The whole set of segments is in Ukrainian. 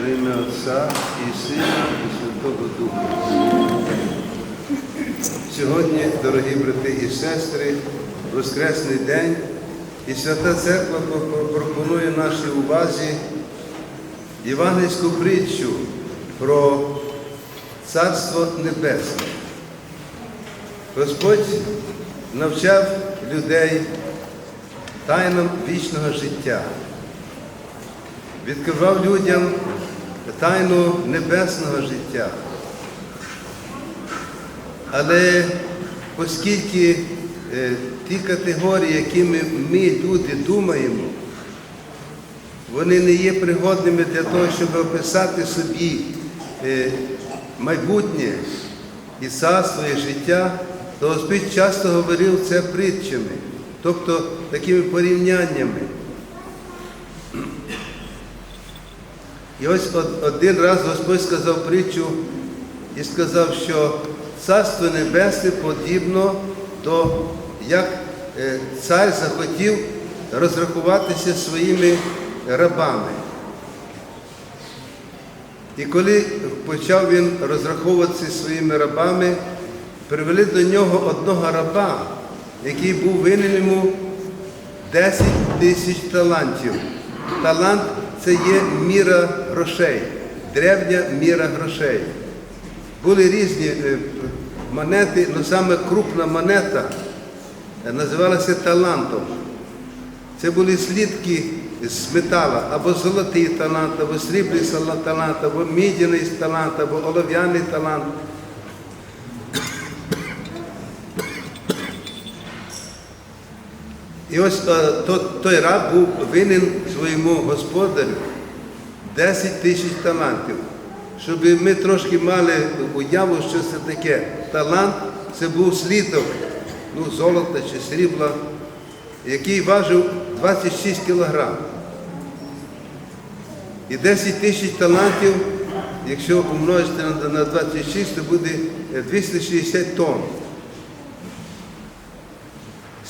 Во ім'я Отця і Сина, і Святого Духа. Сьогодні, дорогі брати і сестри, Воскресний день, і Свята Церква пропонує нашій увазі євангельську притчу про Царство Небесне. Господь навчав людей тайнам вічного життя, відкривав людям тайну небесного життя. Але оскільки е, ті категорії, якими ми, люди, думаємо, вони не є пригодними для того, щоб описати собі е, майбутнє і царство, і життя, то Господь часто говорив це притчами, тобто такими порівняннями. І ось один раз Господь сказав притчу і сказав, що Царство Небесне подібно до як е, цар захотів розрахуватися своїми рабами. І коли почав він розраховуватися своїми рабами, привели до нього одного раба, який був винен йому 10 тисяч талантів. Талант це є міра грошей, древня міра грошей. Були різні е, монети, але саме крупна монета е, називалася талантом. Це були слідки з метала, або золотий талант, або срібний талант, або мідяний талант, або олов'яний талант. І ось то- той раб був винен своєму господарю 10 тисяч талантів. Щоб ми трошки мали уяву, що це таке. Талант це був слідок ну, золота чи срібла, який важив 26 кілограм. І 10 тисяч талантів, якщо умножити на- на 26, то буде е, 260 тонн.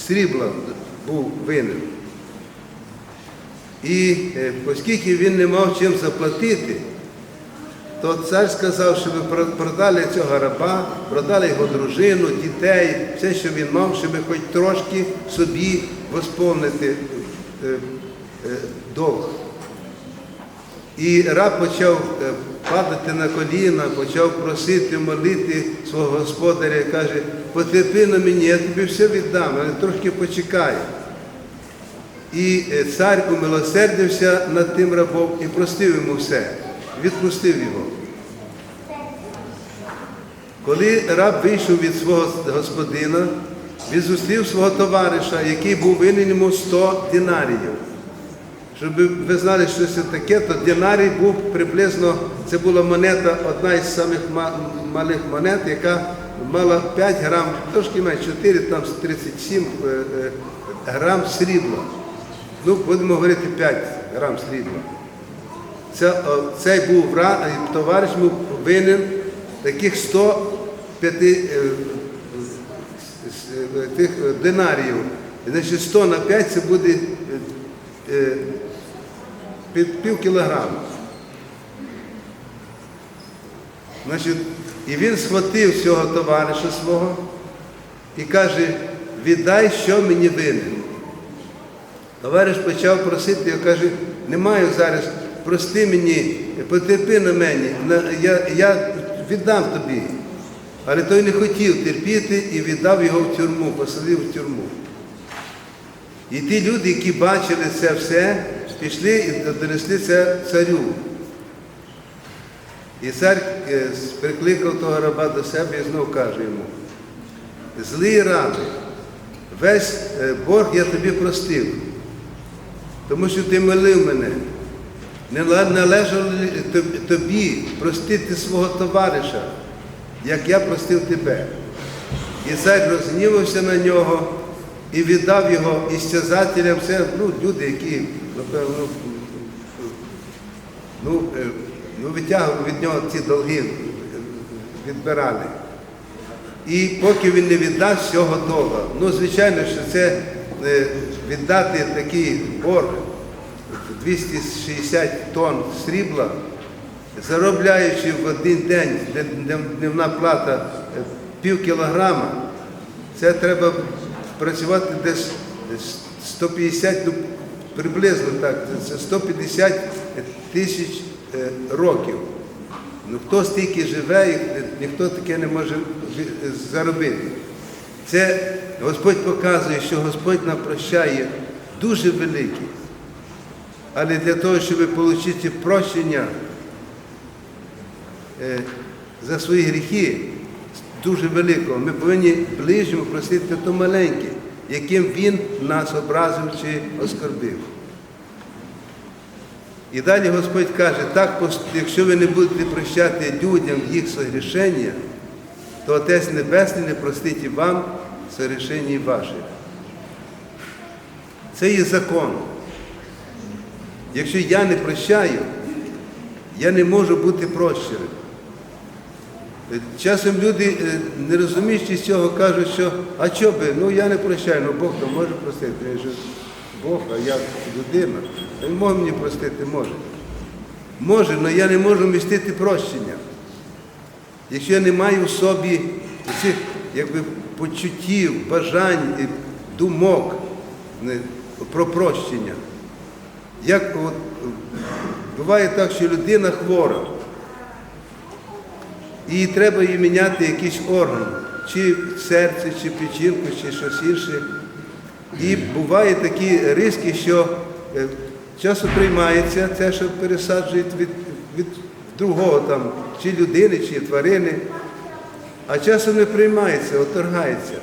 Срібла був винен. І е, оскільки він не мав чим заплатити, то цар сказав, що ви продали цього раба, продали його дружину, дітей, все, що він мав, щоб хоч трошки собі восповнити е, е. І раб почав падати на коліна, почав просити, молити свого господаря каже, потерпи на мені, я тобі все віддам, але трошки почекай. І е, цар умилосердився над тим рабом і простив йому все, відпустив його. Коли раб вийшов від свого господина, він зустрів свого товариша, який був винен йому 100 динаріїв. Щоб ви знали, що це таке, то динарій був приблизно, це була монета, одна із самих малих монет, яка мала 5 грам, трошки менше 4, там 37 е, е, грам срібла. Ну, будемо говорити 5 грам срібла. Це, цей був е, товариш був винен таких 105 е, тих е. Значить, 100 на 5 це буде під пів кілограма. Значить, і він схватив цього товариша свого і каже, віддай, що мені винен. Товариш почав просити, і каже, не маю зараз, прости мені, потерпи на мені, на- я, я віддам тобі. Але той не хотів терпіти і віддав його в тюрму, посадив в тюрму. І ті люди, які бачили це все, пішли і донесли це царю. І цар е, прикликав того раба до себе і знов каже йому, злий рабе, весь е, борг я тобі простив, тому що ти милив мене. Не належало тобі простити свого товариша, як я простив тебе. І цар розгнівався на нього і віддав його істязателям, це ну, люди, які, напевно, ну, е, ну, витягували від нього ці долги, відбирали. І поки він не віддасть цього долга. Ну, звичайно, що це е, віддати такий борг 260 тонн срібла, заробляючи в один день де- де дневна плата е, пів кілограма, це треба працювати десь десь 150, ну, приблизно так, це 150 тисяч е, років. Ну хто стільки живе, ніхто таке не може заробити. Це Господь показує, що Господь нам прощає дуже велике. Але для того, щоб отримати прощення е, за свої гріхи, дуже великого, ми повинні ближньому просити то маленьке, яким він нас образив чи оскорбив. І далі Господь каже, так, якщо ви не будете прощати людям їх согрішення, то Отець Небесний не простить і вам согрішення ваших. Це є закон. Якщо я не прощаю, я не можу бути прощеним. Е, Часом люди, е, не розуміючи цього, кажуть, що а що би, ну я не прощаю, ну Бог то може простити. Він же Бог, а я людина. Він може мені простити, може. Може, але я не можу вмістити прощення. Якщо я не маю в собі цих якби, почуттів, бажань, і думок про прощення. Як от, буває так, що людина хвора, і треба їй міняти якийсь орган, чи серце, чи печінку, чи щось інше. І бувають такі риски, що е, часом приймається те, що пересаджують від, від другого там, чи людини, чи тварини, а часом не приймається, оторгається.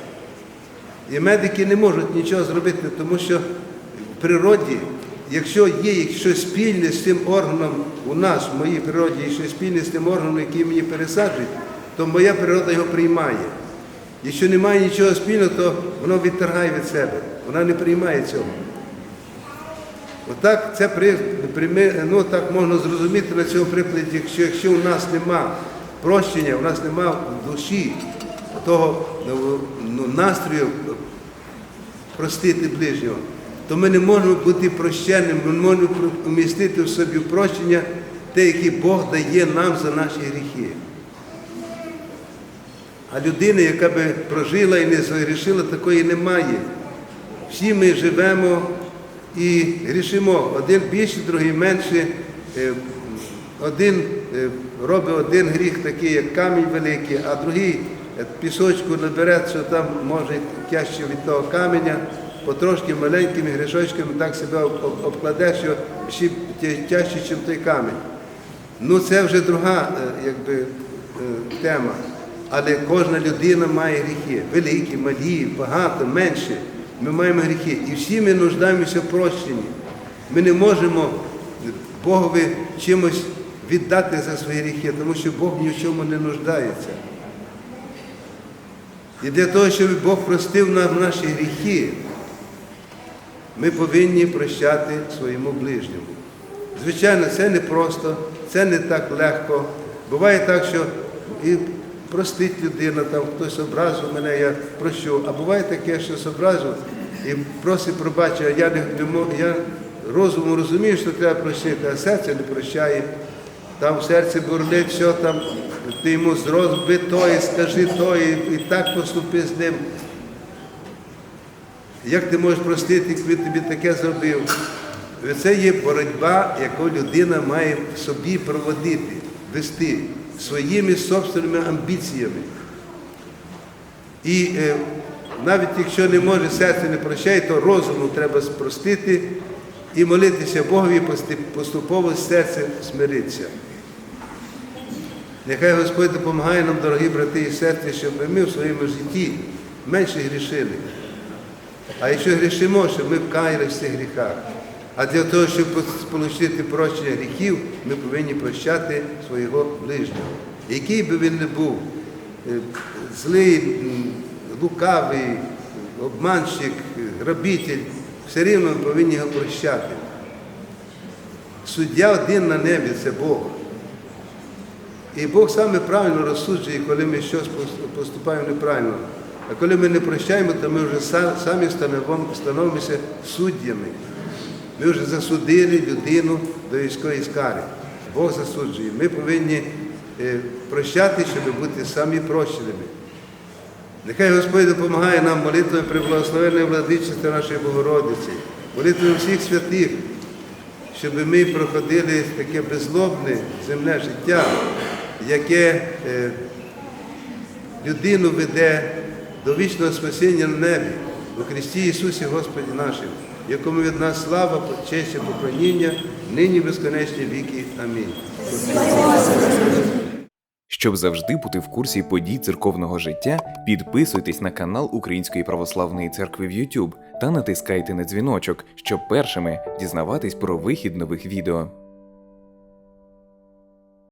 І медики не можуть нічого зробити, тому що в природі, якщо є щось спільне з цим органом у нас, в моїй природі, є щось спільне з тим органом, який мені пересаджують, то моя природа його приймає. Якщо немає нічого спільного, то воно відторгає від себе. Вона не приймає цього. Отак це при, прими- ну, так можна зрозуміти на цьому прикладі, якщо, якщо у нас нема прощення, у нас нема в душі того ну, ну, настрою простити ближнього, то ми не можемо бути прощенним, ми не можемо умістити в собі прощення те, яке Бог дає нам за наші гріхи. А людина, яка би прожила і не згрішила, такої немає. Всі ми живемо і грішимо. Один більше, другий менше. Один е, робить один гріх, такий, як камінь великий, а другий е, пісочку набере, що там може тяжче від того каменя, потрошки маленькими грішочками так себе об- об- обкладе, що ще тяжче, ніж той камінь. Ну це вже друга е, якби, тема. Але кожна людина має гріхи. Великі, малі, багато, менше. Ми маємо гріхи. І всі ми нуждаємося в прощенні. Ми не можемо Богові чимось віддати за свої гріхи, тому що Бог ні в чому не нуждається. І для того, щоб Бог простив нам наші гріхи, ми повинні прощати своєму ближньому. Звичайно, це не просто, це не так легко. Буває так, що і простить людина, там хтось образив мене, я прощу. А буває таке, що образив і просить пробачення, я не, я розумом розумію, що треба прощити, а серце не прощає. Там в серці бурлить, що там, ти йому зроби то і скажи то, і, і так поступи з ним. Як ти можеш простити, як він тобі таке зробив? Це є боротьба, яку людина має в собі проводити, вести своїми собственними амбіціями. І е, навіть якщо не може серце не прощає, то розуму треба спростити і молитися Богові, поступово серце смириться. Нехай Господь допомагає нам, дорогі брати і сестри, щоб ми в своєму житті менше грішили. А якщо грішимо, щоб ми вкаялися в цих гріхах. А для того, щоб отримати прощення гріхів, ми повинні прощати свого ближнього. Який би він не був, е, злий, лукавий, обманщик, грабитель, все рівно ми повинні його прощати. Суддя один на небі це Бог. І Бог саме правильно розсуджує, коли ми щось поступаємо неправильно. А коли ми не прощаємо, то ми вже самі становимося суддями. Ми вже засудили людину до військової скари. Бог засуджує. Ми повинні е, прощати, щоб бути самі прощеними. Нехай Господь допомагає нам молитвою при благословенної владичності нашої Богородиці, молитвою всіх святих, щоб ми проходили таке безлобне земне життя, яке е, людину веде до вічного спасіння на небі у Христі Ісусі Господі нашим, якому від нас слава, честь і поклоніння, нині безконечні віки. Амінь. Щоб завжди бути в курсі подій церковного життя, підписуйтесь на канал Української православної церкви в YouTube та натискайте на дзвіночок, щоб першими дізнаватись про вихід нових відео.